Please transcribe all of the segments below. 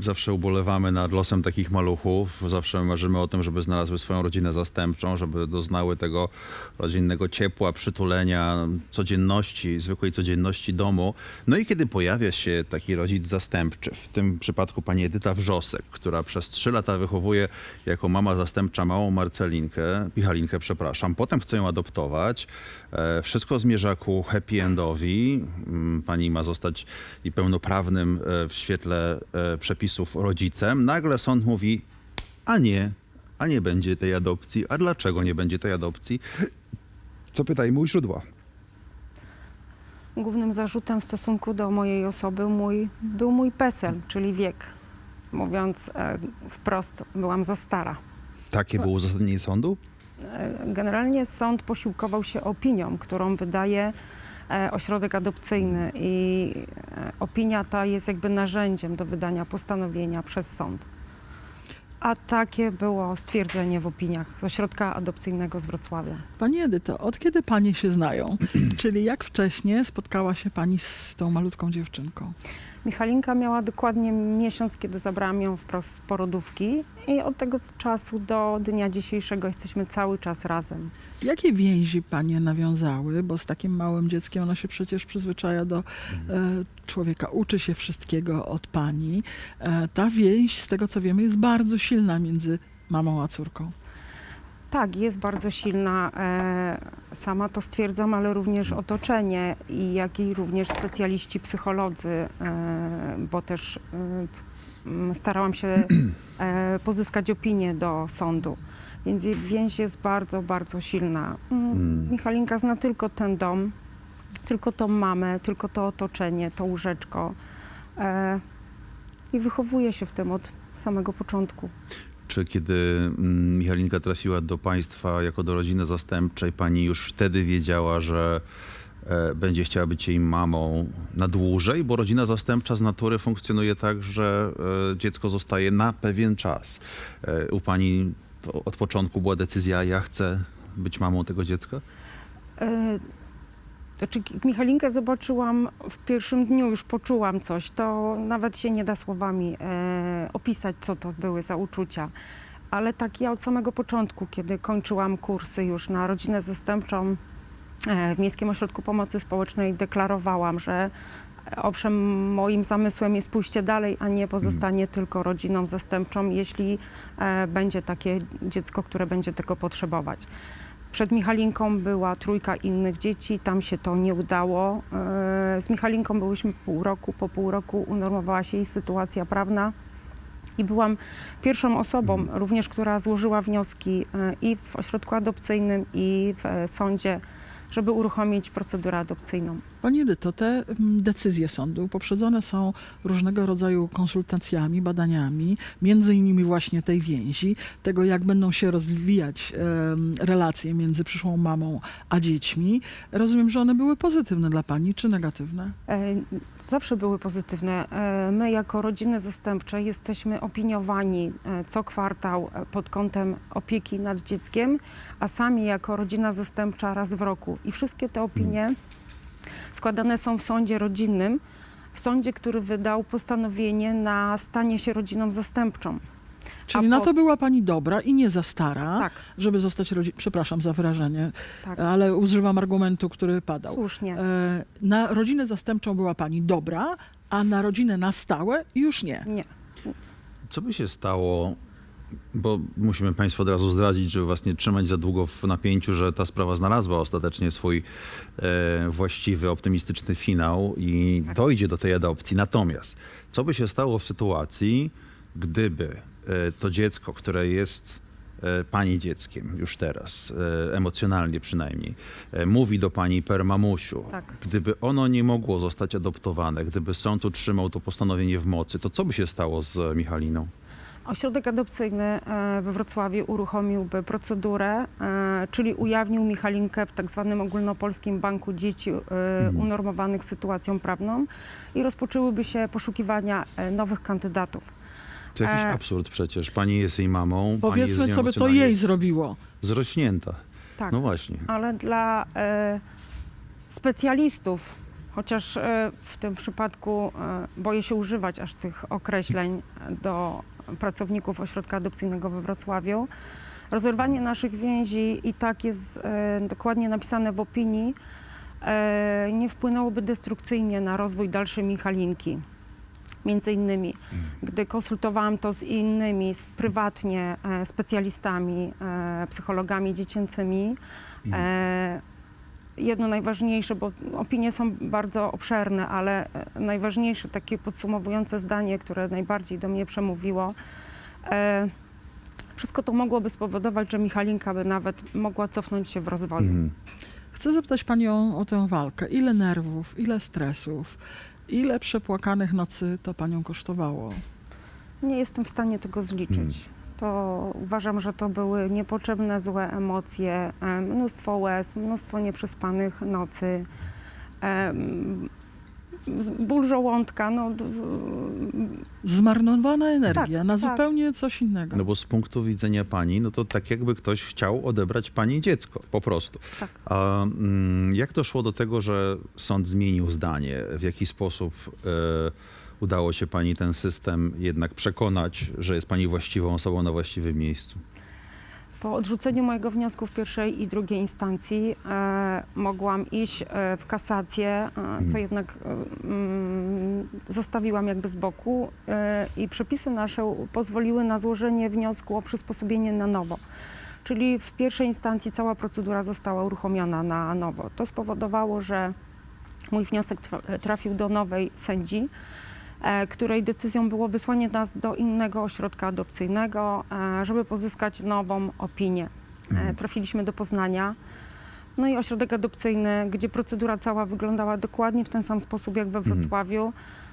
Zawsze ubolewamy nad losem takich maluchów. Zawsze marzymy o tym, żeby znalazły swoją rodzinę zastępczą, żeby doznały tego rodzinnego ciepła, przytulenia, codzienności, zwykłej codzienności domu. No i kiedy pojawia się taki rodzic zastępczy, w tym przypadku pani Edyta Wrzosek, która przez trzy lata wychowuje jako mama zastępcza małą Marcelinkę, Michalinkę, przepraszam, potem chce ją adoptować. E, Wszystko zmierza ku happy endowi. Mm, Pani ma zostać i pełnoprawnym e, w świetle e, przepisów rodzicem. Nagle sąd mówi, a nie, a nie będzie tej adopcji. A dlaczego nie będzie tej adopcji? Co pytajmy u źródła. Głównym zarzutem w stosunku do mojej osoby mój, był mój PESEL, czyli wiek. Mówiąc e, wprost, byłam za stara. Takie było uzasadnienie sądu? E, Generalnie sąd posiłkował się opinią, którą wydaje ośrodek adopcyjny i e, opinia ta jest jakby narzędziem do wydania postanowienia przez sąd. A takie było stwierdzenie w opiniach z ośrodka adopcyjnego z Wrocławia. Pani Edyto, od kiedy panie się znają? Czyli jak wcześnie spotkała się pani z tą malutką dziewczynką? Michalinka miała dokładnie miesiąc, kiedy zabrałam ją wprost z porodówki i od tego czasu do dnia dzisiejszego jesteśmy cały czas razem. Jakie więzi panie nawiązały? Bo z takim małym dzieckiem ono się przecież przyzwyczaja do e, człowieka, uczy się wszystkiego od pani. E, ta więź, z tego co wiemy, jest bardzo silna między mamą a córką. Tak, jest bardzo silna. E, sama to stwierdzam, ale również otoczenie i jak i również specjaliści psycholodzy, e, bo też e, starałam się pozyskać opinię do sądu. Więc więź jest bardzo, bardzo silna. Mm, Mm. Michalinka zna tylko ten dom, tylko tą mamę, tylko to otoczenie, to łóżeczko. I wychowuje się w tym od samego początku. Czy kiedy mm, Michalinka trafiła do państwa jako do rodziny zastępczej, pani już wtedy wiedziała, że e, będzie chciała być jej mamą na dłużej? Bo rodzina zastępcza z natury funkcjonuje tak, że e, dziecko zostaje na pewien czas. E, u pani od początku była decyzja, ja chcę być mamą tego dziecka? Znaczy, Michalinkę zobaczyłam w pierwszym dniu, już poczułam coś, to nawet się nie da słowami e, opisać, co to były za uczucia. Ale tak ja od samego początku, kiedy kończyłam kursy już na rodzinę zastępczą e, w Miejskim Ośrodku Pomocy Społecznej, deklarowałam, że owszem, moim zamysłem jest pójście dalej, a nie pozostanie tylko rodziną zastępczą, jeśli e, będzie takie dziecko, które będzie tego potrzebować. Przed Michalinką była trójka innych dzieci, tam się to nie udało. E, Z Michalinką byłyśmy pół roku, po pół roku unormowała się jej sytuacja prawna. I byłam pierwszą osobą również, która złożyła wnioski e, i w ośrodku adopcyjnym, i w e, sądzie, żeby uruchomić procedurę adopcyjną. Pani Edyto, te mm, decyzje sądu poprzedzone są różnego rodzaju konsultacjami, badaniami, między innymi właśnie tej więzi, tego jak będą się rozwijać relacje między przyszłą mamą a dziećmi. Rozumiem, że one były pozytywne dla pani, czy negatywne? E, Zawsze były pozytywne. E, My jako rodziny zastępcze jesteśmy opiniowani e, co kwartał pod kątem opieki nad dzieckiem, a sami jako rodzina zastępcza raz w roku. I wszystkie te opinie składane są w sądzie rodzinnym, w sądzie, który wydał postanowienie na stanie się rodziną zastępczą. Czyli A na po- to była pani dobra i nie za stara, Tak, żeby zostać rodziną. Przepraszam za wyrażenie, tak, ale używam argumentu, który padał. słusznie. E, Na rodzinę zastępczą była pani dobra, a na rodzinę na stałe już nie. Nie. Co by się stało, bo musimy Państwu od razu zdradzić, żeby Was nie trzymać za długo w napięciu, że ta sprawa znalazła ostatecznie swój e, właściwy, optymistyczny finał i dojdzie do tej adopcji. Natomiast co by się stało w sytuacji, gdyby e, to dziecko, które jest e, Pani dzieckiem już teraz, e, emocjonalnie przynajmniej, e, mówi do Pani per mamusiu, Tak. gdyby ono nie mogło zostać adoptowane, gdyby sąd utrzymał to postanowienie w mocy, to co by się stało z Michaliną? Ośrodek adopcyjny e, we Wrocławiu uruchomiłby procedurę, e, czyli ujawnił Michalinkę w tak zwanym ogólnopolskim banku dzieci e, unormowanych sytuacją prawną i rozpoczęłyby się poszukiwania nowych kandydatów. To jakiś E, absurd przecież. Pani jest jej mamą. Powiedzmy, co by to jej zrobiło. Zrośnięta. Tak, No właśnie. ale dla e, specjalistów chociaż e, w tym przypadku e, boję się używać aż tych określeń do pracowników ośrodka adopcyjnego we Wrocławiu. Rozerwanie naszych więzi i tak jest e, dokładnie napisane w opinii, e, nie wpłynęłoby destrukcyjnie na rozwój dalszy Michalinki. Między innymi, gdy konsultowałam to z innymi, z prywatnie e, specjalistami, psychologami dziecięcymi, e, jedno najważniejsze, bo opinie są bardzo obszerne, ale e, najważniejsze takie podsumowujące zdanie, które najbardziej do mnie przemówiło. E, wszystko to mogłoby spowodować, że Michalinka by nawet mogła cofnąć się w rozwoju. Mhm. Chcę zapytać panią o tę walkę. Ile nerwów, ile stresów, ile przepłakanych nocy to panią kosztowało? Nie jestem w stanie tego zliczyć. Mm. To uważam, że to były niepotrzebne złe emocje, mnóstwo łez, mnóstwo nieprzespanych nocy, ból żołądka. No, Zmarnowana energia Tak, na tak. zupełnie coś innego. No bo z punktu widzenia pani, no to tak jakby ktoś chciał odebrać pani dziecko, po prostu. tak. A mm, jak to szło do tego, że sąd zmienił zdanie? W jaki sposób e, udało się pani ten system jednak przekonać, że jest pani właściwą osobą na właściwym miejscu? Po odrzuceniu mojego wniosku w pierwszej i drugiej instancji e, mogłam iść e, w kasację, e, co jednak e, mm, zostawiłam jakby z boku e, i przepisy nasze pozwoliły na złożenie wniosku o przysposobienie na nowo. Czyli w pierwszej instancji cała procedura została uruchomiona na nowo. To spowodowało, że mój wniosek tra- trafił do nowej sędzi, której decyzją było wysłanie nas do innego ośrodka adopcyjnego, e, żeby pozyskać nową opinię. E, Mhm. Trafiliśmy do Poznania. No i ośrodek adopcyjny, gdzie procedura cała wyglądała dokładnie w ten sam sposób jak we Mhm. Wrocławiu,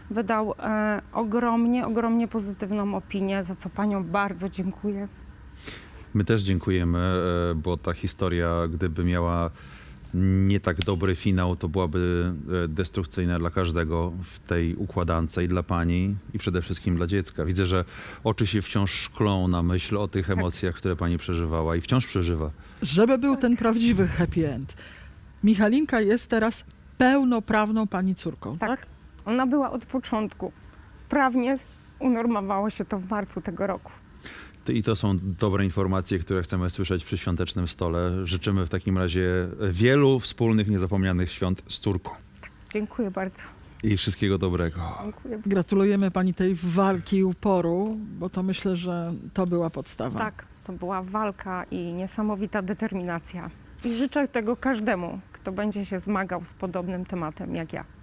wydał e, ogromnie, ogromnie pozytywną opinię, za co panią bardzo dziękuję. My też dziękujemy, e, bo ta historia, gdyby miała nie tak dobry finał, to byłaby e, destrukcyjna dla każdego w tej układance i dla pani i przede wszystkim dla dziecka. Widzę, że oczy się wciąż szklą na myśl o tych emocjach, które pani przeżywała i wciąż przeżywa. Żeby był Tak. ten prawdziwy happy end. Michalinka jest teraz pełnoprawną pani córką, tak? Tak. Ona była od początku. Prawnie unormowało się to w marcu tego roku. I to są dobre informacje, które chcemy słyszeć przy świątecznym stole. Życzymy w takim razie wielu wspólnych, niezapomnianych świąt z córką. Dziękuję bardzo. I wszystkiego dobrego. Dziękuję. Gratulujemy pani tej walki i uporu, bo to myślę, że to była podstawa. Tak, to była walka i niesamowita determinacja. I życzę tego każdemu, kto będzie się zmagał z podobnym tematem jak ja.